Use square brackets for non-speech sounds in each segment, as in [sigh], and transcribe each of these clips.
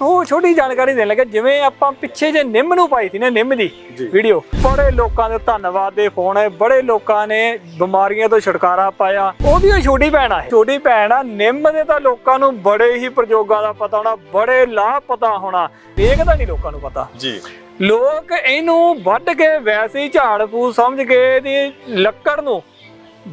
ਉਹ ਛੋਟੀ ਜਾਣਕਾਰੀ ਦੇਣ ਲੱਗਾ ਜਿਵੇਂ ਆਪਾਂ ਪਿੱਛੇ ਜੇ ਨਿੰਮ ਨੂੰ ਪਾਈ ਸੀ ਨਾ ਨਿੰਮ ਦੀ। ਵੀਡੀਓ ਬੜੇ ਲੋਕਾਂ ਦੇ ਧੰਨਵਾਦ ਦੇ ਫੋਨ ਆਏ ਬੜੇ ਲੋਕਾਂ ਨੇ ਬਿਮਾਰੀਆਂ ਤੋਂ ਛੁਟਕਾਰਾ ਪਾਇਆ। ਉਹਦੀ ਉਹ ਛੋਟੀ ਭੈਣ ਆ। ਛੋਟੀ ਭੈਣ ਆ ਨਿੰਮ ਦੇ ਤਾਂ ਲੋਕਾਂ ਨੂੰ ਬੜੇ ਹੀ ਪ੍ਰਯੋਗਾਂ ਦਾ ਪਤਾ ਹੋਣਾ ਬੜੇ ਲਾਭ ਪਤਾ ਹੋਣਾ ਵੇਖਦਾ ਨਹੀਂ ਲੋਕਾਂ ਨੂੰ ਪਤਾ। ਜੀ। ਲੋਕ ਇਹਨੂੰ ਵੱਢ ਕੇ ਵੈਸੇ ਹੀ ਝਾੜ ਫੂਸ ਸਮਝ ਕੇ ਇਹਦੀ ਲੱਕੜ ਨੂੰ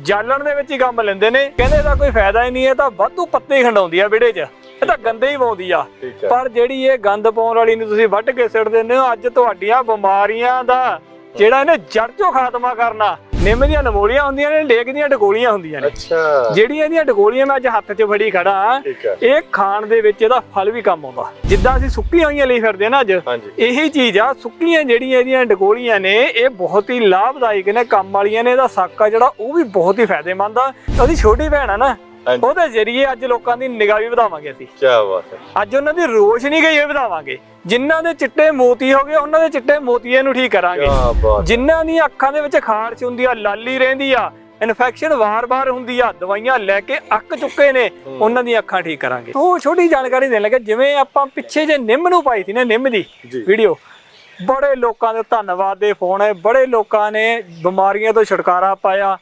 ਜਾਲਣ ਦੇ ਵਿੱਚ ਹੀ ਕੰਮ ਲੈਂਦੇ ਨੇ। ਕਹਿੰਦੇ ਇਹਦਾ ਕੋਈ ਫਾਇਦਾ ਹੀ ਨਹੀਂ ਇਹ ਤਾਂ ਵਾਧੂ ਪੱਤੇ ਹੀ ਖੰਡਾਉਂਦੀ ਆ ਵਿੜੇ 'ਚ। ਇਹ ਤਾਂ ਗੰਦੇ ਹੀ ਪਾਉਂਦੀ ਆ। ਪਰ ਜਿਹੜੀ ਇਹ ਗੰਦ ਪਾਉਣ ਵਾਲੀ ਨੂੰ ਤੁਸੀਂ ਵੱਢ ਕੇ ਸਿੱਟ ਦਿੰਦੇ ਹੋ ਅੱਜ ਤੁਹਾਡੀਆਂ ਬਿਮਾਰੀਆਂ ਦਾ ਜਿਹੜਾ ਇਹਨੇ ਜੜ ਚੋਂ ਖਾਤਮਾ ਕਰਨਾ ਨਿੰਮ ਦੀਆਂ ਨਮੋਲੀਆਂ ਹੁੰਦੀਆਂ ਨੇ ਲੇਕ ਦੀਆਂ ਡਗੋਲੀਆਂ ਹੁੰਦੀਆਂ ਨੇ। ਅੱਛਾ। ਜਿਹੜੀਆਂ ਇਹਦੀਆਂ ਡਗੋਲੀਆਂ ਮੈਂ ਅੱਜ ਹੱਥ 'ਚ ਫੜੀ ਖੜਾ ਇਹ ਖਾਣ ਦੇ ਵਿੱਚ ਇਹਦਾ ਫਲ ਵੀ ਕੰਮ ਆਉਂਦਾ। ਜਿੱਦਾਂ ਅਸੀਂ ਸੁੱਕੀਆਂ ਹੋਈਆਂ ਲਈ ਫਿਰਦੇ ਨਾ ਅੱਜ ਇਹੀ ਚੀਜ਼ ਆ ਸੁੱਕੀਆਂ ਜਿਹੜੀਆਂ ਇਹਦੀਆਂ ਡਗੋਲੀਆਂ ਨੇ ਇਹ ਬਹੁਤ ਹੀ ਲਾਭਦਾਇਕ ਨੇ ਕੰਮ ਵਾਲੀਆਂ ਨੇ ਇਹਦਾ ਸਾਕਾ ਜਿਹੜਾ ਉਹ ਵੀ ਬਹੁਤ ਹੀ ਫਾਇਦੇਮੰਦ ਆ। ਉਹਦੀ ਛੋਟੀ ਭੈਣ ਆ ਨਾ ਹਾਂਜੀ। ਉਹਦੇ ਜ਼ਰੀਏ ਅੱਜ ਲੋਕਾਂ ਦੀ ਨਿਗਾਹ ਵੀ ਵਧਾਵਾਂਗੇ ਅਸੀਂ। ਕੀ ਬਾਤ ਹੈ। ਅੱਜ ਉਹਨਾਂ ਦੀ ਰੋਸ਼ਨੀ ਗਈ ਇਹ ਵਧਾਵਾਂਗੇ। ਜਿਨ੍ਹਾਂ ਦੇ ਚਿੱਟੇ ਮੋਤੀ ਹੋ ਗਏ ਉਹਨਾਂ ਦੇ ਚਿੱਟੇ ਮੋਤੀਏ ਨੂੰ ਠੀਕ ਕਰਾਂਗੇ। ਕੀ ਬਾਤ ਜਿਨ੍ਹਾਂ ਦੀਆਂ ਅੱਖਾਂ ਦੇ ਵਿੱਚ ਖਾਰਸ਼ ਹੁੰਦੀ ਆ ਲਾਲੀ ਰਹਿੰਦੀ ਆ ਇਨਫੈਕਸ਼ਨ ਵਾਰ-ਵਾਰ ਹੁੰਦੀ ਆ ਦਵਾਈਆਂ ਲੈ ਕੇ ਅੱਕ ਚੁੱਕੇ ਨੇ ਉਹਨਾਂ ਦੀਆਂ ਅੱਖਾਂ ਠੀਕ ਕਰਾਂਗੇ। ਉਹ ਛੋਟੀ ਜਾਣਕਾਰੀ ਦੇਣ ਲੱਗਾ ਜਿਵੇਂ ਆਪਾਂ ਪਿੱਛੇ ਜੇ ਨਿੰਮ ਨੂੰ ਪਾਈ ਸੀ ਨਾ ਨਿੰਮ ਦੀ ਜੀ। ਵੀਡੀਓ ਬੜੇ ਲੋਕਾਂ ਦੇ ਧੰਨਵਾਦ ਦੇ ਫੋਨ ਆਏ ਬੜੇ ਲੋਕਾਂ ਨੇ ਬਿਮਾਰੀਆਂ ਤੋਂ ਛੁਟਕਾਰਾ ਪਾਇਆ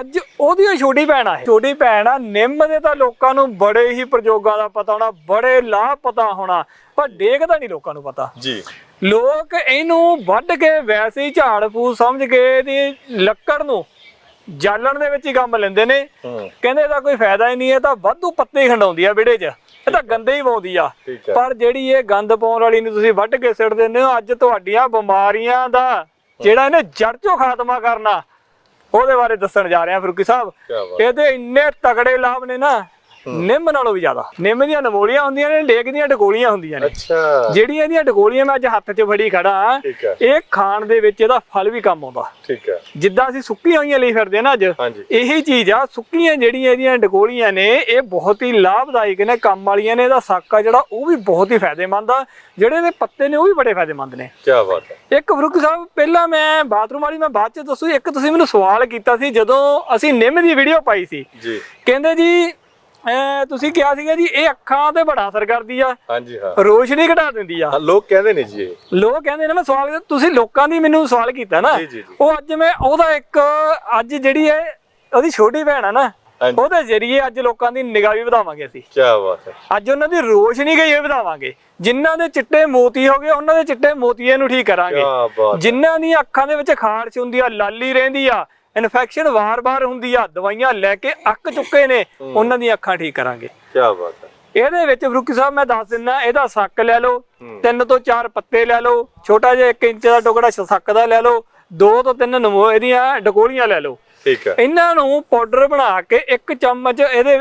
ਅੱਜ ਉਹਦੀ ਉਹ ਛੋਟੀ ਭੈਣ ਆ ਇਹ। ਛੋਟੀ ਭੈਣ ਆ ਨਿੰਮ ਦੇ ਤਾਂ ਲੋਕਾਂ ਨੂੰ ਬੜੇ ਹੀ ਪ੍ਰਯੋਗਾਂ ਦਾ ਪਤਾ ਹੋਣਾ ਬੜੇ ਲਾਭ ਪਤਾ ਹੋਣਾ ਪਰ ਦੇਖਦਾ ਨਹੀਂ ਲੋਕਾਂ ਨੂੰ ਪਤਾ। ਜੀ। ਲੋਕ ਇਹਨੂੰ ਵੱਢ ਕੇ ਵੈਸੇ ਹੀ ਝਾੜ ਫੂਸ ਸਮਝ ਕੇ ਇਹਦੀ ਲੱਕੜ ਨੂੰ ਜਾਲਣ ਦੇ ਵਿੱਚ ਹੀ ਕੰਮ ਲੈਂਦੇ ਨੇ। ਹੂੰ। ਕਹਿੰਦੇ ਇਹਦਾ ਕੋਈ ਫਾਇਦਾ ਹੀ ਨਹੀਂ ਇਹ ਤਾਂ ਵਾਧੂ ਪੱਤੇ ਹੀ ਖੰਡਾਉਂਦੀ ਆ ਵਿੜੇ 'ਚ। ਇਹ ਤਾਂ ਗੰਦੇ ਹੀ ਪਾਉਂਦੀ ਆ। ਹੈ ਪਰ ਜਿਹੜੀ ਇਹ ਗੰਦ ਪਾਉਣ ਵਾਲੀ ਨੂੰ ਤੁਸੀਂ ਵੱਢ ਕੇ ਸਿੱਟ ਦਿੰਦੇ ਹੋ ਅੱਜ ਤੁਹਾਡੀਆਂ ਬਿਮਾਰੀਆਂ ਦਾ ਜਿਹੜਾ ਇਹਨੇ ਜੜ ਚੋਂ ਖਾਤਮਾ ਕਰਨਾ ਉਹਦੇ ਬਾਰੇ ਦੱਸਣ ਜਾ ਰਹੇ ਫਰੂਕੀ ਸਾਹਿਬ। ਇਹਦੇ ਇੰਨੇ ਤਗੜੇ ਲਾਭ ਨੇ ਨਾ ਨਿੰਮ ਨਾਲੋਂ ਵੀ ਜ਼ਿਆਦਾ। ਨਿੰਮ ਦੀਆਂ ਨਮੋਲੀਆਂ ਹੁੰਦੀਆਂ ਨੇ ਲੇਕ ਦੀਆਂ ਡਗੋਲੀਆਂ ਹੁੰਦੀਆਂ ਨੇ। ਅੱਛਾ। ਜਿਹੜੀਆਂ ਇਹਦੀਆਂ ਡਗੋਲੀਆਂ ਮੈਂ ਅੱਜ ਹੱਥ 'ਚ ਫੜੀ ਖੜਾ ਇਹ ਖਾਣ ਦੇ ਵਿੱਚ ਇਹਦਾ ਫਲ ਵੀ ਕੰਮ ਆਉਂਦਾ। ਠੀਕ ਹੈ। ਜਿੱਦਾਂ ਅਸੀਂ ਸੁੱਕੀਆਂ ਹੋਈਆਂ ਲਈ ਫਿਰਦੇ ਨਾ ਅੱਜ ਇਹੀ ਚੀਜ਼ ਆ ਸੁੱਕੀਆਂ ਜਿਹੜੀਆਂ ਇਹਦੀਆਂ ਡਗੋਲੀਆਂ ਨੇ ਇਹ ਬਹੁਤ ਹੀ ਲਾਭਦਾਇਕ ਨੇ ਕੰਮ ਵਾਲੀਆਂ ਨੇ ਇਹਦਾ ਸਾਕਾ ਜਿਹੜਾ ਉਹ ਵੀ ਬਹੁਤ ਹੀ ਫਾਇਦੇਮੰਦ ਆ। ਜਿਹੜੇ ਇਹਦੇ ਪੱਤੇ ਨੇ ਉਹ ਵੀ ਬੜੇ ਫਾਇਦੇਮੰਦ ਨੇ। ਕੀ ਬਾਤ ਹੈ। ਇੱਕ ਫਰੂਕ ਸਾਹਿਬ ਪਹਿਲਾਂ ਮੈਂ ਬਾਥਰੂਮ ਵਾਲੀ ਮੈਂ ਬਾਅਦ ਚ ਦੱਸੂ ਇੱਕ ਤੁਸੀਂ ਮੈਨੂੰ ਸਵਾਲ ਕੀਤਾ ਸੀ ਜਦੋਂ ਅਸੀਂ ਨਿੰਮ ਦੀ ਵੀਡੀਓ ਪਾਈ ਸੀ। ਜੀ। ਕਹਿੰਦੇ ਜੀ ਤੁਸੀਂ ਕਿਹਾ ਸੀਗਾ ਜੀ ਇਹ ਅੱਖਾਂ ਤੇ ਬੜਾ ਅਸਰ ਕਰਦੀ ਆ। ਹਾਂਜੀ ਹਾਂ। ਰੋਸ਼ਨੀ ਘਟਾ ਦਿੰਦੀ ਆ। ਲੋਕ ਕਹਿੰਦੇ ਨੇ ਜੀ ਇਹ। ਲੋਕ ਕਹਿੰਦੇ ਨੇ ਮੈਂ ਸਵਾਲ ਤੁਸੀਂ ਲੋਕਾਂ ਦੀ ਮੈਨੂੰ ਸਵਾਲ ਕੀਤਾ ਨਾ। ਜੀ ਜੀ ਜੀ। ਉਹ ਅੱਜ ਮੈਂ ਉਹਦਾ ਇੱਕ ਅੱਜ ਜਿਹੜੀ ਹੈ ਉਹਦੀ ਛੋਟੀ ਭੈਣ ਆ ਨਾ ਹਾਂਜੀ। ਉਹਦੇ ਜ਼ਰੀਏ ਅੱਜ ਲੋਕਾਂ ਦੀ ਨਿਗਾਹ ਵੀ ਵਧਾਵਾਂਗੇ ਅਸੀਂ। ਕੀ ਬਾਤ ਹੈ। ਅੱਜ ਉਹਨਾਂ ਦੀ ਰੋਸ਼ਨੀ ਗਈ ਇਹ ਵਧਾਵਾਂਗੇ। ਜਿਨ੍ਹਾਂ ਦੇ ਚਿੱਟੇ ਮੋਤੀ ਹੋ ਗਏ ਉਹਨਾਂ ਦੇ ਚਿੱਟੇ ਮੋਤੀਏ ਨੂੰ ਠੀਕ ਕਰਾਂਗੇ। ਬਾਤ ਜਿਨ੍ਹਾਂ ਦੀਆਂ ਅੱਖਾਂ ਦੇ ਵਿੱਚ ਖਾਰਸ਼ ਹੁੰਦੀ ਆ ਲਾਲੀ ਰਹਿੰਦੀ ਆ ਇਨਫੈਕਸ਼ਨ ਵਾਰ-ਵਾਰ ਹੁੰਦੀ ਆ ਦਵਾਈਆਂ ਲੈ ਕੇ ਅੱਕ ਚੁੱਕੇ ਨੇ ਉਹਨਾਂ ਦੀਆਂ ਅੱਖਾਂ ਠੀਕ ਕਰਾਂਗੇ। ਕੀ ਬਾਤ ਹੈ ਇਹਦੇ ਵਿੱਚ ਫਰੂਕੀ ਸਾਹਿਬ ਮੈਂ ਦੱਸ ਦਿੰਦਾ ਇਹਦਾ ਸੱਕ ਲੈ ਲਓ ਹੂੰ। ਤਿੰਨ ਤੋਂ ਚਾਰ ਪੱਤੇ ਲੈ ਲਓ ਛੋਟਾ ਜਿਹਾ 1 ਇੰਚ ਦਾ ਟੁਕੜਾ ਸੱਕ ਦਾ ਲੈ ਲਓ ਦੋ ਤੋਂ ਤਿੰਨ ਨਮੋ ਇਹਦੀਆਂ ਡਕੋਲੀਆਂ ਲੈ ਲਓ। ਠੀਕ ਹੈ ਇਹਨਾਂ ਨੂੰ ਪਾਊਡਰ ਬਣਾ ਕੇ ਇੱਕ ਚਮਚ ਇਹਦੇ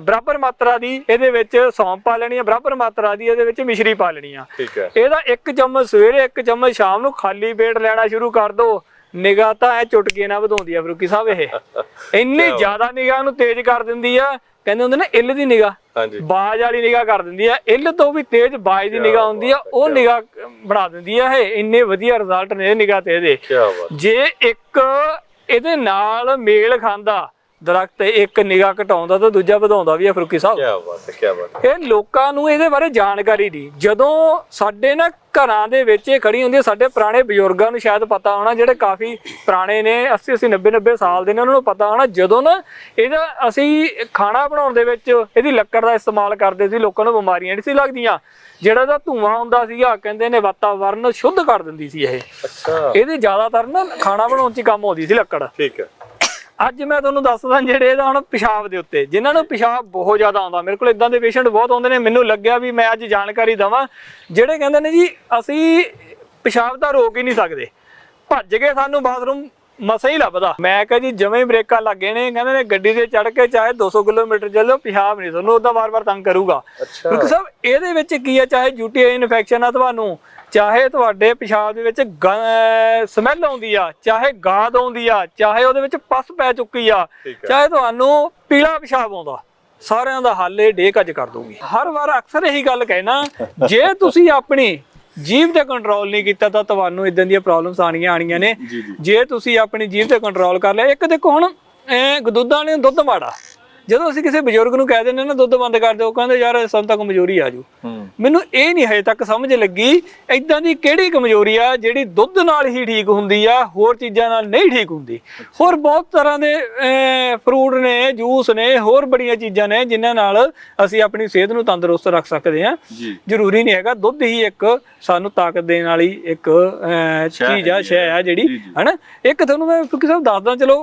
ਬਰਾਬਰ ਮਾਤਰਾ ਦੀ ਇਹਦੇ ਵਿੱਚ ਸੌਂਫ ਪਾ ਲੈਣੀ ਆ ਬਰਾਬਰ ਮਾਤਰਾ ਦੀ ਇਹਦੇ ਵਿੱਚ ਮਿਸ਼ਰੀ ਪਾ ਲੈਣੀ ਆ। ਠੀਕ ਹੈ ਇਹਦਾ ਇੱਕ ਚਮਚ ਸਵੇਰੇ ਇੱਕ ਚਮਚ ਸ਼ਾਮ ਨੂੰ ਖਾਲੀ ਪੇਟ ਲੈਣਾ ਸ਼ੁਰੂ ਕਰ ਦਿਓ ਨਿਗਾਹ ਤਾਂ ਐ ਚੁਟਕੀ ਨਾਲ ਵਧਾਉਂਦੀ ਆ ਫਰੂਕੀ ਸਾਹਿਬ ਇਹ। ਇੰਨੀ ਜ਼ਿਆਦਾ ਨਿਗਾਹ ਨੂੰ ਤੇਜ਼ ਕਰ ਦਿੰਦੀ ਆ। ਕਹਿੰਦੇ ਹੁੰਦੇ ਨੇ ਇੱਲ ਦੀ ਨਿਗਾਹ। ਹਾਂਜੀ। ਬਾਜ ਵਾਲੀ ਨਿਗਾਹ ਕਰ ਦਿੰਦੀ ਆ। ਇੱਲ ਤੋਂ ਵੀ ਤੇਜ਼ ਬਾਜ ਦੀ ਨਿਗਾਹ ਹੁੰਦੀ ਆ। ਉਹ ਨਿਗਾਹ ਬਣਾ ਦਿੰਦੀ ਆ ਇਹ। ਇੰਨੇ ਵਧੀਆ ਰਿਜ਼ਲਟ ਨੇ ਨਿਗਾਹ ਤੇ ਇਹਦੇ। ਜੇ ਇੱਕ ਇਹਦੇ ਨਾਲ ਮੇਲ ਖਾਂਦਾ ਦਰਖਤ ਇੱਕ ਨਿਗਾਹ ਘਟਾਉਂਦਾ ਤਾਂ ਦੂਜਾ ਵਧਾਉਂਦਾ ਵੀ ਆ ਫਰੂਕੀ ਸਾਹਿਬ। ਕੀ ਬਾਤ ਹੈ ਕੀ ਬਾਤ ਹੈ। ਇਹ ਲੋਕਾਂ ਨੂੰ ਇਹਦੇ ਬਾਰੇ ਜਾਣਕਾਰੀ ਨਹੀਂ ਜਦੋਂ ਸਾਡੇ ਨਾ ਘਰਾਂ ਦੇ ਵਿੱਚ ਇਹ ਖੜੀ ਹੁੰਦੀ ਹੈ ਸਾਡੇ ਪੁਰਾਣੇ ਬਜ਼ੁਰਗਾਂ ਨੂੰ ਸ਼ਾਇਦ ਪਤਾ ਹੋਣਾ ਜਿਹੜੇ ਕਾਫੀ ਪੁਰਾਣੇ ਨੇ 80 80 90 90 ਸਾਲ ਦੇ ਨੇ ਉਹਨਾਂ ਨੂੰ ਪਤਾ ਹੋਣਾ ਜਦੋਂ ਨਾ ਇਹਦਾ ਅਸੀਂ ਖਾਣਾ ਬਣਾਉਣ ਦੇ ਵਿੱਚ ਇਹਦੀ ਲੱਕੜ ਦਾ ਇਸਤੇਮਾਲ ਕਰਦੇ ਸੀ ਲੋਕਾਂ ਨੂੰ ਬਿਮਾਰੀਆਂ ਨਹੀਂ ਸੀ ਲੱਗਦੀਆਂ। ਜਿਹੜਾ ਦਾ ਧੂਆਂ ਹੁੰਦਾ ਸੀਗਾ ਕਹਿੰਦੇ ਨੇ ਵਾਤਾਵਰਨ ਸ਼ੁੱਧ ਕਰ ਦਿੰਦੀ ਸੀ ਇਹ। ਅੱਛਾ। ਇਹਦੇ ਜ਼ਿਆਦਾਤਰ ਨਾ ਖਾਣਾ ਬਣਾਉਣ 'ਚ ਹੀ ਕੰਮ ਆਉਂਦੀ ਸੀ ਲੱਕੜ। ਠੀਕ ਹੈ। ਅੱਜ ਮੈਂ ਤੁਹਾਨੂੰ ਦੱਸਦਾ ਜਿਹੜੇ ਇਹਦਾ ਹੁਣ ਪਿਸ਼ਾਬ ਦੇ ਉੱਤੇ, ਜਿਨ੍ਹਾਂ ਨੂੰ ਪਿਸ਼ਾਬ ਬਹੁਤ ਜ਼ਿਆਦਾ ਆਉਂਦਾ, ਮੇਰੇ ਕੋਲ ਇਦਾਂ ਦੇ ਪੇਸ਼ੈਂਟ ਬਹੁਤ ਆਉਂਦੇ ਨੇ, ਮੈਨੂੰ ਲੱਗਿਆ ਵੀ ਮੈਂ ਅੱਜ ਜਾਣਕਾਰੀ ਦਵਾਂ, ਜਿਹੜੇ ਕਹਿੰਦੇ ਨੇ ਜੀ, ਅਸੀਂ ਪਿਸ਼ਾਬ ਦਾ ਰੋਕ ਹੀ ਨਹੀਂ ਸਕਦੇ, ਭੱਜ ਕੇ ਸਾਨੂੰ ਬਾਥਰੂਮ ਮਸਾ ਹੀ ਲੱਭਦਾ। ਮੈਂ ਕਿਹਾ ਜੀ ਜਵੇਂ ਹੀ ਬ੍ਰੇਕਾਂ ਲੱਗੇ ਨੇ ਕਹਿੰਦੇ ਨੇ ਗੱਡੀ ਤੇ ਚੜ ਕੇ ਚਾਹੇ 200 ਕਿਲੋਮੀਟਰ ਚੱਲੋ ਪਿਸ਼ਾਬ ਨਹੀਂ ਤੁਹਾਨੂੰ ਉਦਾਂ ਵਾਰ-ਵਾਰ ਤੰਗ ਕਰੂਗਾ। ਅੱਛਾ। ਕਿਉਂਕਿ ਸਭ ਇਹਦੇ ਵਿੱਚ ਕੀ ਹੈ ਚਾਹੇ ਯੂਟੀਆਈ ਇਨਫੈਕਸ਼ਨ ਆ ਤੁਹਾਨੂੰ ਚਾਹੇ ਤੁਹਾਡੇ ਪਿਸ਼ਾਬ ਦੇ ਵਿੱਚ ਸਮੈਲ ਆਉਂਦੀ ਆ ਚਾਹੇ ਗਾਦ ਆਉਂਦੀ ਆ ਚਾਹੇ ਉਹਦੇ ਵਿੱਚ ਪਸ ਪੈ ਚੁੱਕੀ ਆ ਚਾਹੇ ਤੁਹਾਨੂੰ ਪੀਲਾ ਪਿਸ਼ਾਬ ਆਉਂਦਾ ਸਾਰਿਆਂ ਦਾ ਹੱਲ ਇਹ ਡੇ ਕੱਜ ਕਰ ਦੂਗੀ ਹਰ ਵਾਰ ਅਕਸਰ ਇਹੀ ਗੱਲ ਕਹਿਣਾ ਜੇ ਤੁਸੀਂ ਆਪਣੀ ਜੀਭ ਤੇ ਕੰਟਰੋਲ ਨਹੀਂ ਕੀਤਾ ਤਾਂ ਤੁਹਾਨੂੰ ਇਦਾਂ ਦੀਆਂ ਪ੍ਰੋਬਲਮਸ ਆਣੀਆਂ ਆਣੀਆਂ ਨੇ। ਜੀ ਤੁਸੀਂ ਆਪਣੀ ਜੀਭ ਤੇ ਕੰਟਰੋਲ ਕਰ ਲਿਆ ਇੱਕ ਦੇਖੋ ਹੁਣ ਐ ਗਦੂਦਾਂ ਨੇ ਦੁੱਧ ਮਾੜਾ। ਜਦੋਂ ਅਸੀਂ ਕਿਸੇ ਬਜ਼ੁਰਗ ਨੂੰ ਕਹਿ ਦਿੰਦੇ ਨਾ ਦੁੱਧ ਬੰਦ ਕਰ ਦਿਓ ਕਹਿੰਦੇ ਯਾਰ ਸਾਨੂੰ ਤਾਂ ਕਮਜ਼ੋਰੀ ਆ ਜੂ ਮੈਨੂੰ ਇਹ ਨਹੀਂ ਹਜੇ ਤੱਕ ਸਮਝ ਲੱਗੀ ਇਦਾਂ ਦੀ ਕਿਹੜੀ ਕਮਜ਼ੋਰੀ ਆ ਜਿਹੜੀ ਦੁੱਧ ਨਾਲ ਹੀ ਠੀਕ ਹੁੰਦੀ ਆ ਹੋਰ ਚੀਜ਼ਾਂ ਨਾਲ ਨਹੀਂ ਠੀਕ ਹੁੰਦੀ? ਹੋਰ ਬਹੁਤ ਤਰ੍ਹਾਂ ਦੇ ਫਰੂਟ ਨੇ ਜੂਸ ਨੇ ਹੋਰ ਬੜੀਆਂ ਚੀਜ਼ਾਂ ਨੇ ਜਿਨ੍ਹਾਂ ਨਾਲ ਅਸੀਂ ਆਪਣੀ ਸਿਹਤ ਨੂੰ ਤੰਦਰੁਸਤ ਰੱਖ ਸਕਦੇ ਜੀ। ਜ਼ਰੂਰੀ ਨਹੀਂ ਹੈਗਾ ਦੁੱਧ ਹੀ ਇੱਕ ਸਾਨੂੰ ਤਾਕਤ ਦੇਣ ਵਾਲੀ ਇੱਕ ਚੀਜ਼ ਆ ਸ਼ੈ ਆ ਜਿਹੜੀ। ਹਨਾ? ਇੱਕ ਤੁਹਾਨੂੰ ਮੈਂ ਸਭ ਦੱਸਦਾ ਚਲੋ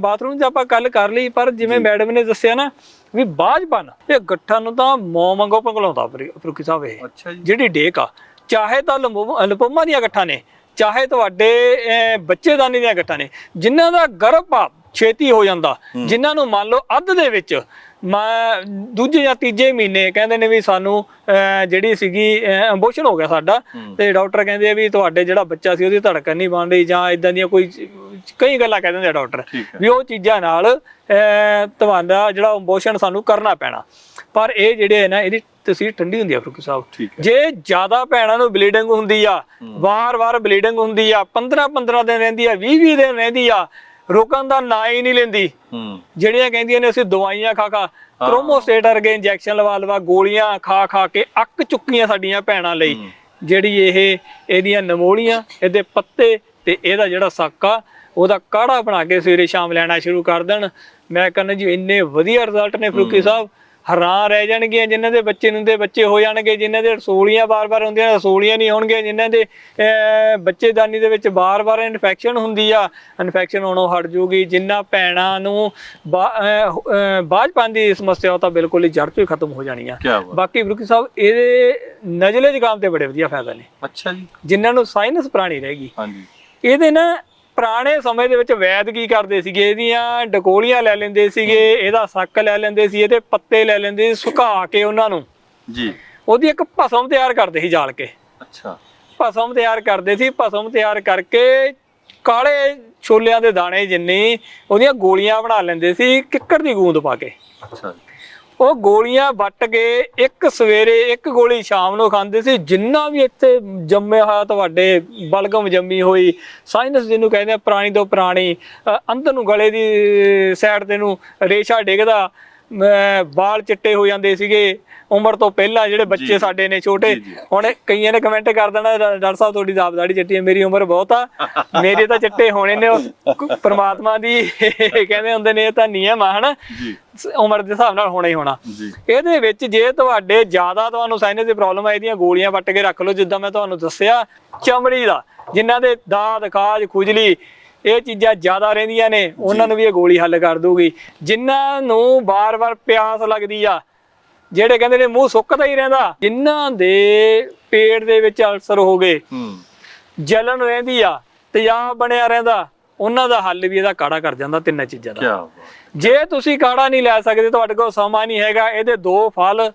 ਬਾਥਰੂਮ 'ਚ ਆਪਾਂ ਗੱਲ ਕਰ ਲਈ ਪਰ ਜਿਵੇਂ ਮੈਡਮ ਨੇ ਦੱਸਿਆ ਨਾ ਵੀ ਬਾਝਪਨ ਇਹ ਗੱਠਾਂ ਨੂੰ ਤਾਂ ਮੌ ਮੰਗੋ ਪੰਗਲਾਉਂਦਾ ਫਰੂਕੀ ਸਾਹਿਬ ਇਹ। ਅੱਛਾ ਜੀ। ਜਿਹੜੀ ਡੇਕ ਆ ਚਾਹੇ ਤਾਂ ਲੰਬੋ- ਲੰਪੋਮਾ ਦੀਆਂ ਗੱਠਾਂ ਨੇ ਚਾਹੇ ਤੁਹਾਡੇ ਬੱਚੇਦਾਨੀ ਦੀਆਂ ਗੱਠਾਂ ਨੇ ਜਿਨ੍ਹਾਂ ਦਾ ਗਰਭਪਾਤ ਛੇਤੀ ਹੋ ਜਾਂਦਾ। ਜਿਨ੍ਹਾਂ ਨੂੰ ਮੰਨ ਲਓ ਅੱਧ ਦੇ ਵਿੱਚ ਮੈਂ ਦੂਜੇ ਜਾਂ ਤੀਜੇ ਮਹੀਨੇ ਕਹਿੰਦੇ ਨੇ ਵੀ ਸਾਨੂੰ ਜਿਹੜੀ ਸੀਗੀ ਐਂਬੋਸ਼ਨ ਹੋ ਗਿਆ ਸਾਡਾ। ਤੇ ਡਾਕਟਰ ਕਹਿੰਦੇ ਆ ਵੀ ਤੁਹਾਡੇ ਜਿਹੜਾ ਬੱਚਾ ਸੀ ਉਹਦੀ ਧੜਕਣ ਨਹੀਂ ਬਣ ਰਹੀ ਜਾਂ ਇਦਾਂ ਦੀਆਂ ਕੋਈ ਕਈ ਗੱਲਾਂ ਕਹਿ ਦਿੰਦੇ ਆ ਡਾਕਟਰ ਵੀ ਉਹ ਚੀਜ਼ਾਂ ਨਾਲ ਤੁਹਾਡਾ ਜਿਹੜਾ ਐਂਬੋਸ਼ਨ ਸਾਨੂੰ ਕਰਨਾ ਪੈਣਾ। ਪਰ ਇਹ ਜਿਹੜੇ ਨਾ ਇਹਦੀ ਤਸਵੀਰ ਠੰਡੀ ਹੁੰਦੀ ਆ ਫਰੂਕ ਸਾਹਿਬ। ਜੇ ਜ਼ਿਆਦਾ ਭੈਣਾਂ ਨੂੰ ਬਲੀਡਿੰਗ ਹੁੰਦੀ ਆ ਵਾਰ-ਵਾਰ ਬਲੀਡਿੰਗ ਹੁੰਦੀ ਆ 15-15 ਦਿਨ ਰਹਿੰਦੀ ਆ 20-20 ਦਿਨ ਰਹਿੰਦੀ ਆ ਰੋਕਣ ਦਾ ਨਾਂ ਹੀ ਨਹੀਂ ਲੈਂਦੀ। ਜਿਹੜੀਆਂ ਕਹਿੰਦੀਆਂ ਨੇ ਅਸੀਂ ਦਵਾਈਆਂ ਖਾ ਖਾ ਕ੍ਰੋਮੋਸਟੇਟ ਵਰਗੇ ਇੰਜੈਕਸ਼ਨ ਲਵਾ ਲਵਾ ਗੋਲੀਆਂ ਖਾ ਖਾ ਕੇ ਅੱਕ ਚੁੱਕੀਆਂ ਸਾਡੀਆਂ ਭੈਣਾਂ ਲਈ। ਜਿਹੜੀ ਇਹ ਇਹਦੀਆਂ ਨਮੋਲੀਆਂ ਇਹਦੇ ਪੱਤੇ ਤੇ ਇਹਦਾ ਜਿਹੜਾ ਸੱਕ ਉਹਦਾ ਕਾੜਾ ਬਣਾ ਕੇ ਸਵੇਰੇ ਸ਼ਾਮ ਲੈਣਾ ਸ਼ੁਰੂ ਕਰ ਦੇਣ। ਮੈਂ ਕਹਿੰਦਾ ਜੀ ਇੰਨੇ ਵਧੀਆ ਰਿਜ਼ਲਟ ਨੇ ਫਰੂਕੀ ਸਾਹਿਬ। ਹੈਰਾਨ ਰਹਿ ਜਾਣਗੀਆਂ ਜਿਨ੍ਹਾਂ ਦੇ ਬੱਚੇ ਨੂੰ ਦੇ ਬੱਚੇ ਹੋ ਜਾਣਗੇ ਜਿਨ੍ਹਾਂ ਦੇ ਰਸੋਲੀਆਂ ਬਾਰ-ਬਾਰ ਹੁੰਦੀਆਂ ਰਸੋਲੀਆਂ ਨਹੀਂ ਹੋਣਗੀਆਂ ਜਿਨ੍ਹਾਂ ਦੇ ਬੱਚੇਦਾਨੀ ਦੇ ਵਿੱਚ ਬਾਰ-ਬਾਰ ਇਨਫੈਕਸ਼ਨ ਹੁੰਦੀ ਆ। ਇਨਫੈਕਸ਼ਨ ਹੋਣੋਂ ਹਟ ਜੂਗੀ ਜਿਨ੍ਹਾਂ ਭੈਣਾਂ ਨੂੰ ਬਾ- ਅਹ, ਅਹ, ਬਾਝਪਨ ਦੀ ਸਮੱਸਿਆ ਤਾਂ ਬਿਲਕੁਲ ਹੀ ਜੜ ਤੋਂ ਹੀ ਖਤਮ ਹੋ ਜਾਣੀ ਆ ਬਾਕੀ ਬਰੁਕੀ ਸਾਹਿਬ ਇਹਦੇ ਨਜ਼ਲੇ ਜ਼ੁਕਾਮ ਤੇ ਬੜੇ ਵਧੀਆ ਫਾਇਦਾ ਨੇ। ਅੱਛਾ ਜੀ। ਜਿਨ੍ਹਾਂ ਨੂੰ ਸਾਇਨਸ ਪੁਰਾਣੀ ਰਹੇਗੀ ਹਾਂਜੀ। ਇਹਦੇ ਨਾ ਪੁਰਾਣੇ ਸਮੇਂ ਦੇ ਵਿੱਚ ਵੈਦ ਕੀ ਕਰਦੇ ਸੀਗੇ? ਇਹਦੀਆਂ ਡਕੋਲੀਆਂ ਲੈ ਲੈਂਦੇ ਸੀਗੇ ਇਹਦਾ ਸੱਕ ਲੈ ਲੈਂਦੇ ਸੀ ਇਹਦੇ ਪੱਤੇ ਲੈ ਲੈਂਦੇ ਸੀ ਸੁਕਾ ਕੇ ਉਹਨਾਂ ਨੂੰ। ਜੀ। ਉਹਦੀ ਇੱਕ ਭਸਮ ਤਿਆਰ ਕਰਦੇ ਸੀ ਜਾਲ ਕੇ। ਅੱਛਾ। ਭਸਮ ਤਿਆਰ ਕਰਦੇ ਸੀ ਭਸਮ ਤਿਆਰ ਕਰਕੇ ਕਾਲੇ ਛੋਲਿਆਂ ਦੇ ਦਾਣੇ ਜਿੰਨੀ ਉਹਦੀਆਂ ਗੋਲੀਆਂ ਬਣਾ ਲੈਂਦੇ ਸੀ ਕਿੱਕਰ ਦੀ ਗੂੰਦ ਪਾ ਕੇ। ਅੱਛਾ ਉਹ ਗੋਲੀਆਂ ਵੱਟ ਕੇ ਇੱਕ ਸਵੇਰੇ ਇੱਕ ਗੋਲੀ ਸ਼ਾਮ ਨੂੰ ਖਾਂਦੇ ਸੀ। ਜਿੰਨਾ ਵੀ ਇੱਥੇ ਜੰਮਿਆ ਹੋਇਆ ਤੁਹਾਡੇ, ਬਲਗਮ ਜੰਮੀ ਹੋਈ ਸਾਇਨਸ ਜਿਹਨੂੰ ਕਹਿੰਦੇ ਆ, ਪੁਰਾਣੀ ਤੋਂ ਪੁਰਾਣੀ ਅੰਦਰ ਨੂੰ ਗਲੇ ਦੀ ਸਾਈਡ ਤੇ ਨੂੰ ਰੇਸ਼ਾ ਡਿੱਗਦਾ ਵਾਲ ਚਿੱਟੇ ਹੋ ਜਾਂਦੇ ਸੀਗੇ। ਉਮਰ ਤੋਂ ਪਹਿਲਾਂ ਜਿਹੜੇ ਬੱਚੇ ਸਾਡੇ ਨੇ ਛੋਟੇ। ਹੁਣ ਕਈਆਂ ਨੇ ਕਮੈਂਟ ਕਰ ਦੇਣਾ ਡਾਕਟਰ ਸਾਹਿਬ ਤੁਹਾਡੀ ਦਾਬਦਾੜੀ ਚਿੱਟੀ ਹੈ ਮੇਰੀ ਉਮਰ ਬਹੁਤ ਆ। [laughs] ਮੇਰੇ ਤਾਂ ਚਿੱਟੇ ਹੋਣੇ ਨੇ ਪ੍ਰਮਾਤਮਾ ਦੀ ਕਹਿੰਦੇ ਹੁੰਦੇ ਨੇ ਇਹ ਤਾਂ ਨਿਯਮ ਆ ਹਨਾ? ਜੀ। ਉਮਰ ਦੇ ਹਿਸਾਬ ਨਾਲ ਹੋਣਾ ਹੀ ਹੋਣਾ। ਇਹਦੇ ਵਿੱਚ ਜੇ ਤੁਹਾਡੇ ਜ਼ਿਆਦਾ ਤੁਹਾਨੂੰ ਸਾਇਨਸ ਦੀ ਪ੍ਰੋਬਲਮ ਹੈ ਇਹਦੀਆਂ ਗੋਲੀਆਂ ਵੱਟ ਕੇ ਰੱਖ ਲਓ ਜਿੱਦਾਂ ਮੈਂ ਤੁਹਾਨੂੰ ਦੱਸਿਆ ਚਮੜੀ ਦਾ ਜਿਨ੍ਹਾਂ ਦੇ ਦਾਦ ਖਾਜ ਖੁਜਲੀ ਇਹ ਚੀਜ਼ਾਂ ਜ਼ਿਆਦਾ ਰਹਿੰਦੀਆਂ ਨੇ ਉਹਨਾਂ ਨੂੰ ਵੀ ਇਹ ਗੋਲੀ ਹੱਲ ਕਰ ਦੂਗੀ ਜਿਨ੍ਹਾਂ ਨੂੰ ਬਾਰ-ਬਾਰ ਪਿਆਸ ਲੱਗਦੀ ਆ ਜਿਹੜੇ ਕਹਿੰਦੇ ਨੇ ਮੂੰਹ ਸੁੱਕਦਾ ਹੀ ਰਹਿੰਦਾ ਜਿਨ੍ਹਾਂ ਦੇ ਪੇਟ ਦੇ ਵਿੱਚ ਅਲਸਰ ਹੋ ਗਏ ਹੂੰ। ਜਲਨ ਰਹਿੰਦੀ ਆ ਤੇਜ਼ਾਬ ਬਣਿਆ ਰਹਿੰਦਾ ਉਹਨਾਂ ਦਾ ਹੱਲ ਵੀ ਇਹਦਾ ਕਾੜਾ ਕਰ ਜਾਂਦਾ ਤਿੰਨਾਂ ਚੀਜ਼ਾਂ ਦਾ। ਜੇ ਤੁਸੀਂ ਕਾੜਾ ਨਹੀਂ ਲੈ ਸਕਦੇ ਤੁਹਾਡੇ ਕੋਲ ਸਮਾਂ ਨਹੀਂ ਹੈਗਾ ਇਹਦੇ ਦੋ ਫਲ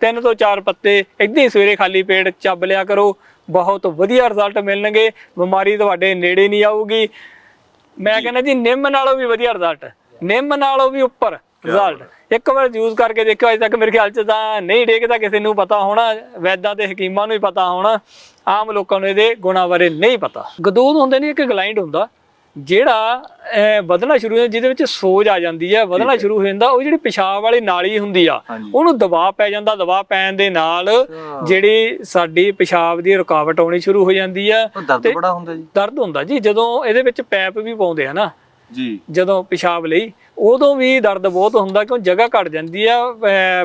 ਤਿੰਨ ਤੋਂ ਚਾਰ ਪੱਤੇ ਏਦਾਂ ਹੀ ਸਵੇਰੇ ਖਾਲੀ ਪੇਟ ਚੱਬ ਲਿਆ ਕਰੋ ਬਹੁਤ ਵਧੀਆ ਰਿਜ਼ਲਟ ਮਿਲਣਗੇ। ਬਿਮਾਰੀ ਤੁਹਾਡੇ ਨੇੜੇ ਨਹੀਂ ਆਊਗੀ। ਮੈਂ ਕਹਿੰਦਾ ਜੀ ਨਿੰਮ ਨਾਲੋਂ ਵੀ ਵਧੀਆ ਰਿਜ਼ਲਟ ਨਿੰਮ ਨਾਲੋਂ ਵੀ ਉੱਪਰ ਰਿਜ਼ਲਟ ਇੱਕ ਵਾਰ ਯੂਜ਼ ਕਰਕੇ ਦੇਖਿਓ ਅਜੇ ਤੱਕ ਮੇਰੇ ਖਿਆਲ ਚ ਤਾਂ ਨਹੀਂ ਡੇਗਦਾ ਕਿਸੇ ਨੂੰ ਪਤਾ ਹੋਣਾ ਵੈਦਾਂ ਤੇ ਹਕੀਮਾਂ ਨੂੰ ਹੀ ਪਤਾ ਹੋਣਾ। ਆਮ ਲੋਕਾਂ ਨੂੰ ਇਹਦੇ ਗੁਣਾਂ ਬਾਰੇ ਨਹੀਂ ਪਤਾ। ਗਦੂਦ ਹੁੰਦੇ ਨਹੀਂ ਇੱਕ ਗਲਾਈਂਡ ਹੁੰਦਾ। ਜਿਹੜਾ ਵਧਣਾ ਸ਼ੁਰੂ ਹੋ ਜਾਂਦਾ ਜਿਹਦੇ ਵਿੱਚ ਸੋਜ ਆ ਜਾਂਦੀ ਹੈ ਵਧਣਾ ਸ਼ੁਰੂ ਹੋ ਜਾਂਦਾ ਉਹ ਜਿਹੜੀ ਪਿਸ਼ਾਬ ਵਾਲੀ ਨਾਲੀ ਹੁੰਦੀ ਆ। ਉਹਨੂੰ ਦਬਾਅ ਪੈ ਜਾਂਦਾ ਦਬਾਅ ਪੈਣ ਦੇ ਨਾਲ ਜਿਹੜੀ ਸਾਡੀ ਪਿਸ਼ਾਬ ਦੀ ਰੁਕਾਵਟ ਆਉਣੀ ਸ਼ੁਰੂ ਹੋ ਜਾਂਦੀ ਆ। ਦਰਦ ਬੜਾ ਹੁੰਦਾ ਜੀ। ਦਰਦ ਹੁੰਦਾ ਜੀ ਜਦੋਂ ਇਹਦੇ ਵਿੱਚ ਪੈਪ ਵੀ ਪਾਉਂਦੇ ਆ ਨਾ ਜੀ। ਜਦੋਂ ਪਿਸ਼ਾਬ ਲਈ ਉਦੋਂ ਵੀ ਦਰਦ ਬਹੁਤ ਹੁੰਦਾ ਕਿਉਂ ਜਗ੍ਹਾ ਘਟ ਜਾਂਦੀ ਆ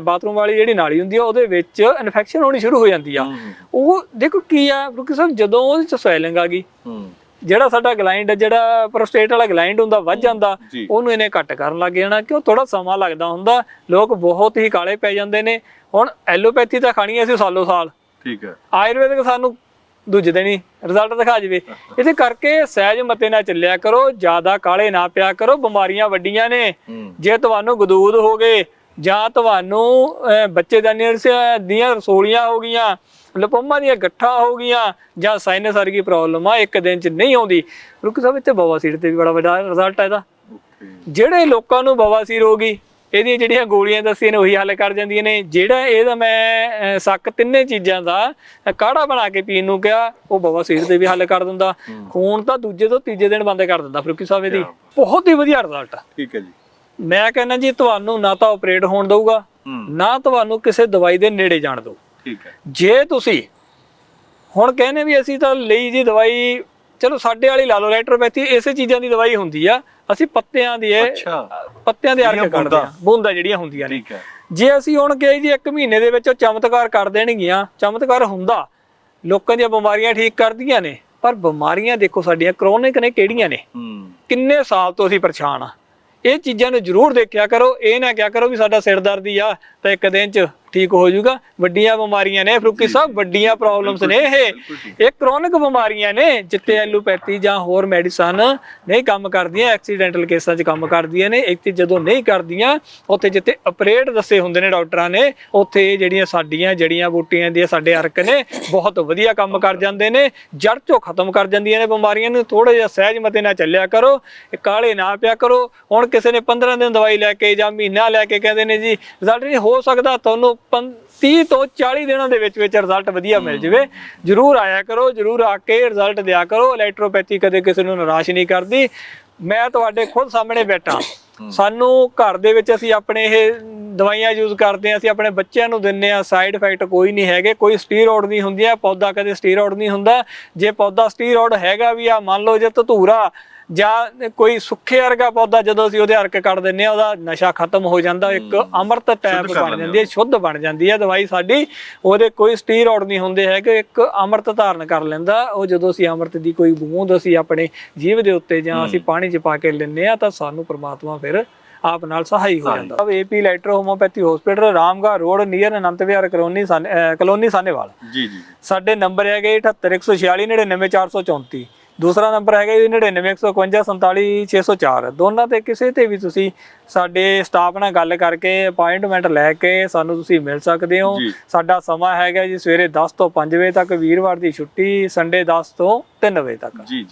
ਬਾਥਰੂਮ ਵਾਲੀ ਜਿਹੜੀ ਨਾਲੀ ਹੁੰਦੀ ਆ ਉਹਦੇ ਵਿੱਚ ਇਨਫੈਕਸ਼ਨ ਹੋਣੀ ਸ਼ੁਰੂ ਹੋ ਜਾਂਦੀ ਆ। ਉਹ ਦੇਖੋ ਕੀ ਆ ਕਿਉਂਕਿ ਸਰ ਜਦੋਂ ਉਹਦੇ ਚ ਸਵੈਲਿੰਗ ਆ ਗਈ ਹੂੰ। ਜਿਹੜਾ ਸਾਡਾ ਗਲਾਈਂਡ ਜਿਹੜਾ ਪ੍ਰੋਸਟੇਟ ਵਾਲਾ ਗਲਾਈਂਡ ਹੁੰਦਾ ਵੱਧ ਜਾਂਦਾ। ਉਹਨੂੰ ਇਹਨੇ ਘੱਟ ਕਰਨ ਲੱਗ ਜਾਣਾ ਕਿਉਂ? ਥੋੜਾ ਸਮਾਂ ਲੱਗਦਾ ਹੁੰਦਾ ਲੋਕ ਬਹੁਤ ਹੀ ਕਾਲੇ ਪੈ ਜਾਂਦੇ ਨੇ। ਹੁਣ ਐਲੋਪੈਥੀ ਤਾਂ ਖਾਣੀ ਐ ਸੀ ਸਾਲੋ ਸਾਲ। ਠੀਕ ਹੈ। ਆਯੁਰਵੈਦਿਕ ਸਾਨੂੰ ਦੂਜੇ ਦਿਨ ਹੀ ਰਿਜ਼ਲਟ ਦਿਖਾ ਜਵੇ। ਇਹਦੇ ਕਰਕੇ ਸਹਿਜ ਮਤੇ ਨਾਲ ਚੱਲਿਆ ਕਰੋ ਜ਼ਿਆਦਾ ਕਾਲੇ ਨਾ ਪਿਆ ਕਰੋ ਬਿਮਾਰੀਆਂ ਵੱਡੀਆਂ ਨੇ। ਜੇ ਤੁਹਾਨੂੰ ਗਦੂਦ ਹੋ ਗਏ ਜਾਂ ਤੁਹਾਨੂੰ ਬੱਚੇਦਾਨੀ ਦੀਆਂ ਰਸੋਲੀਆਂ ਹੋ ਗਈਆਂ ਲਪੋਮਾ ਦੀਆਂ ਗੱਠਾਂ ਹੋ ਗਈਆਂ ਜਾਂ ਸਾਈਨਸ ਵਰਗੀ ਪ੍ਰੋਬਲਮ ਆ ਇੱਕ ਦਿਨ ਚ ਨਹੀਂ ਆਉਂਦੀ। ਰੁਕ ਸਾਹਿਬ ਇੱਥੇ ਬਵਾਸੀਰ ਤੇ ਵੀ ਬੜਾ ਵੱਡਾ ਰਿਜ਼ਲਟ ਆ ਇਹਦਾ। ਜਿਹੜੇ ਲੋਕਾਂ ਨੂੰ ਬਵਾਸੀਰ ਹੋ ਗਈ ਇਹਦੀਆਂ ਜਿਹੜੀਆਂ ਗੋਲੀਆਂ ਦੱਸੀਆਂ ਨੇ ਉਹੀ ਹੱਲ ਕਰ ਜਾਂਦੀਆਂ ਨੇ। ਜਿਹੜਾ ਇਹਦਾ ਮੈਂ ਸੱਕ ਤਿੰਨੇ ਚੀਜ਼ਾਂ ਦਾ ਕਾੜਾ ਬਣਾ ਕੇ ਪੀਣ ਨੂੰ ਕਿਹਾ ਉਹ ਬਵਾਸੀਰ ਤੇ ਵੀ ਹੱਲ ਕਰ ਦਿੰਦਾ। ਖੂਨ ਤਾਂ ਦੂਜੇ ਤੋਂ ਤੀਜੇ ਦਿਨ ਬੰਦ ਕਰ ਦਿੰਦਾ ਫਰੂਕੀ ਸਾਹਿਬ ਇਹਦੀ। ਬਹੁਤ ਹੀ ਵਧੀਆ ਰਿਜ਼ਲਟ ਠੀਕ ਹੈ ਜੀ। ਮੈਂ ਕਹਿੰਦਾ ਜੀ ਤੁਹਾਨੂੰ ਨਾ ਤਾਂ ਆਪਰੇਟ ਹੋਣ ਦਊਗਾ ਨਾ ਤੁਹਾਨੂੰ ਕਿਸੇ ਦਵਾਈ ਦੇ ਨੇੜੇ ਜਾਣ ਦਊ। ਠੀਕ ਹੈ। ਜੇ ਤੁਸੀਂ ਹੁਣ ਕਹਿੰਦੇ ਵੀ ਅਸੀਂ ਤਾਂ ਲਈ ਜੀ ਦਵਾਈ ਚਲੋ ਸਾਡੇ ਵਾਲੀ ਲਾ ਲਓ ਲੈਟਰੋਪੈਥੀ ਇਸੇ ਚੀਜ਼ਾਂ ਦੀ ਦਵਾਈ ਹੁੰਦੀ ਆ ਅਸੀਂ ਪੱਤਿਆਂ ਦੀ ਇਹ ਪੱਤਿਆਂ ਦੇ ਅਰਕ ਕੱਢਦੇ ਆ ਬੂੰਦਾਂ। ਜਿਹੜੀਆਂ ਹੁੰਦੀਆਂ ਨੇ। ਹੈ। ਜੇ ਅਸੀਂ ਹੁਣ ਕਹੇ ਜੀ ਇੱਕ ਮਹੀਨੇ ਦੇ ਵਿੱਚ ਉਹ ਚਮਤਕਾਰ ਕਰ ਦੇਣਗੀਆਂ ਚਮਤਕਾਰ ਹੁੰਦਾ। ਲੋਕਾਂ ਦੀਆਂ ਬਿਮਾਰੀਆਂ ਠੀਕ ਕਰਦੀਆਂ ਨੇ ਪਰ ਬਿਮਾਰੀਆਂ ਦੇਖੋ ਸਾਡੀਆਂ ਕ੍ਰੋਨਿਕ ਨੇ ਕਿਹੜੀਆਂ ਨੇ? ਹੂੰ। ਕਿੰਨੇ ਸਾਲ ਤੋਂ ਅਸੀਂ ਪਰੇਸ਼ਾਨ ਆ। ਇਹ ਚੀਜ਼ਾਂ ਨੂੰ ਜ਼ਰੂਰ ਦੇਖਿਆ ਕਰੋ ਇਹ ਨਾ ਕਿਹਾ ਕਰੋ ਵੀ ਸਾਡਾ ਸਿਰ ਦਰਦੀ ਆ ਤਾਂ ਇੱਕ ਦਿਨ ਚ ਠੀਕ ਹੋ ਜਾਊਗਾ। ਵੱਡੀਆਂ ਬਿਮਾਰੀਆਂ ਨੇ ਫਰੂਕੀ ਸਾਹਿਬ ਵੱਡੀਆਂ ਪ੍ਰੋਬਲਮਸ ਨੇ ਇਹ। ਇਹ ਕ੍ਰੋਨਿਕ ਬਿਮਾਰੀਆਂ ਨੇ ਜਿੱਤੇ ਐਲੋਪੈਥੀ ਜਾਂ ਹੋਰ ਮੈਡੀਸਨ ਨਹੀਂ ਕੰਮ ਕਰਦੀਆਂ ਐਕਸੀਡੈਂਟਲ ਕੇਸਾਂ 'ਚ ਕੰਮ ਕਰਦੀਆਂ ਨੇ ਇੱਥੇ ਜਦੋਂ ਨਹੀਂ ਕਰਦੀਆਂ ਉੱਥੇ ਜਿੱਥੇ ਆਪਰੇਟ ਦੱਸੇ ਹੁੰਦੇ ਨੇ ਡਾਕਟਰਾਂ ਨੇ ਉੱਥੇ ਜਿਹੜੀਆਂ ਸਾਡੀਆਂ ਜੜੀਆਂ ਬੂਟੀਆਂ ਦੀਆਂ ਸਾਡੇ ਅਰਕ ਨੇ ਬਹੁਤ ਵਧੀਆ ਕੰਮ ਕਰ ਜਾਂਦੇ ਨੇ ਜੜ ਤੋਂ ਖਤਮ ਕਰ ਜਾਂਦੀਆਂ ਨੇ ਬਿਮਾਰੀਆਂ ਨੂੰ ਥੋੜਾ ਜਿਹਾ ਸਹਿਜ ਮਤੇ ਨਾਲ ਚੱਲਿਆ ਕਰੋ ਇਹ ਕਾਲੇ ਨਾ ਪਿਆ ਕਰੋ। ਹੁਣ ਕਿਸੇ ਨੇ 15 ਦਿਨ ਦਵਾਈ ਲੈ ਕੇ ਜਾਂ ਮਹੀਨਾ ਲੈ ਕੇ ਕਹਿੰਦੇ ਨੇ ਜੀ ਰਿਜ਼ਲਟ ਨਹੀਂ ਹੋ ਸਕਦਾ ਤੁਹਾਨੂੰ 30 ਤੋਂ 40 ਦਿਨਾਂ ਦੇ ਵਿੱਚ ਵਿੱਚ ਰਿਜ਼ਲਟ ਵਧੀਆ ਮਿਲ ਜਵੇ। ਜਰੂਰ ਆਇਆ ਕਰੋ ਜਰੂਰ ਆ ਕੇ ਰਿਜ਼ਲਟ ਦਿਆ ਕਰੋ। ਇਲੈਕਟ੍ਰੋਪੈਥੀ ਕਦੇ ਕਿਸੇ ਨੂੰ ਨਿਰਾਸ਼ ਨਹੀਂ ਕਰਦੀ। ਮੈਂ ਤੁਹਾਡੇ ਖੁਦ ਸਾਹਮਣੇ ਬੈਠਾ। ਸਾਨੂੰ ਘਰ ਦੇ ਵਿੱਚ ਅਸੀਂ ਆਪਣੇ ਇਹ ਦਵਾਈਆਂ ਯੂਜ਼ ਕਰਦੇ ਹਾਂ ਅਸੀਂ ਆਪਣੇ ਬੱਚਿਆਂ ਨੂੰ ਦਿੰਨੇ ਆ ਸਾਈਡ ਇਫੈਕਟ ਕੋਈ ਨਹੀਂ ਹੈਗੇ ਕੋਈ ਸਟੀਰੋਇਡ ਨਹੀਂ ਹੁੰਦੀ ਆ ਪੌਦਾ ਕਦੇ ਸਟੀਰੋਇਡ ਨਹੀਂ ਹੁੰਦਾ। ਜੇ ਪੌਦਾ ਸਟੀਰੋਇਡ ਹੈਗਾ ਵੀ ਆ ਮੰਨ ਲਓ ਜੇ ਧਤੂਰਾ ਜਾਂ ਕੋਈ ਸੁੱਖੇ ਵਰਗਾ ਪੌਦਾ ਜਦੋਂ ਅਸੀਂ ਉਹਦੇ ਅਰਕ ਕੱਢ ਦਿੰਨੇ ਆ ਉਹਦਾ ਨਸ਼ਾ ਖਤਮ ਹੋ ਜਾਂਦਾ ਇੱਕ ਅੰਮ੍ਰਿਤ ਕਰ ਬਣ ਜਾਂਦੀ ਹੈ ਸ਼ੁੱਧ ਬਣ ਜਾਂਦੀ ਹੈ ਦਵਾਈ ਸਾਡੀ ਉਹਦੇ ਕੋਈ ਸਟੀਰੋਇਡ ਨਹੀਂ ਹੁੰਦੇ ਹੈਗੇ ਇੱਕ ਅੰਮ੍ਰਿਤ ਧਾਰਨ ਕਰ ਲੈਂਦਾ ਉਹ ਜਦੋਂ ਅਸੀਂ ਅੰਮ੍ਰਿਤ ਦੀ ਕੋਈ ਬੂੰਦ ਅਸੀਂ ਆਪਣੇ ਜੀਵ ਦੇ ਉੱਤੇ ਜਾਂ ਅਸੀਂ ਪਾਣੀ 'ਚ ਪਾ ਕੇ ਲੈਂਦੇ ਆ ਤਾਂ ਸਾਨੂੰ ਪ੍ਰਮਾਤਮਾ ਫਿਰ ਆਪ ਨਾਲ ਸਹਾਈ ਹੋ ਜਾਂਦਾ। ਅਬ AP electro homeopathy hospital Ramga road near Anant Vihar colony colony Sahnewal ਜੀ ਜੀ ਸਾਡੇ ਨੰਬਰ ਹੈਗੇ 78146 99434 ਦੂਸਰਾ ਨੰਬਰ ਹੈਗਾ ਜੀ 9915547604 ਦੋਨਾਂ ਤੇ ਕਿਸੇ ਤੇ ਵੀ ਤੁਸੀਂ ਸਾਡੇ ਸਟਾਫ ਨਾਲ ਗੱਲ ਕਰਕੇ ਅਪਾਇੰਟਮੈਂਟ ਲੈ ਕੇ ਸਾਨੂੰ ਤੁਸੀਂ ਮਿਲ ਸਕਦੇ ਹੋ। ਸਾਡਾ ਸਮਾਂ ਹੈਗਾ ਜੀ ਸਵੇਰੇ 10 ਤੋਂ 5 ਵਜੇ ਤੱਕ ਵੀਰਵਾਰ ਦੀ ਛੁੱਟੀ ਸੰਡੇ 10 ਤੋਂ 3 ਵਜੇ ਤੱਕ। ਜੀ।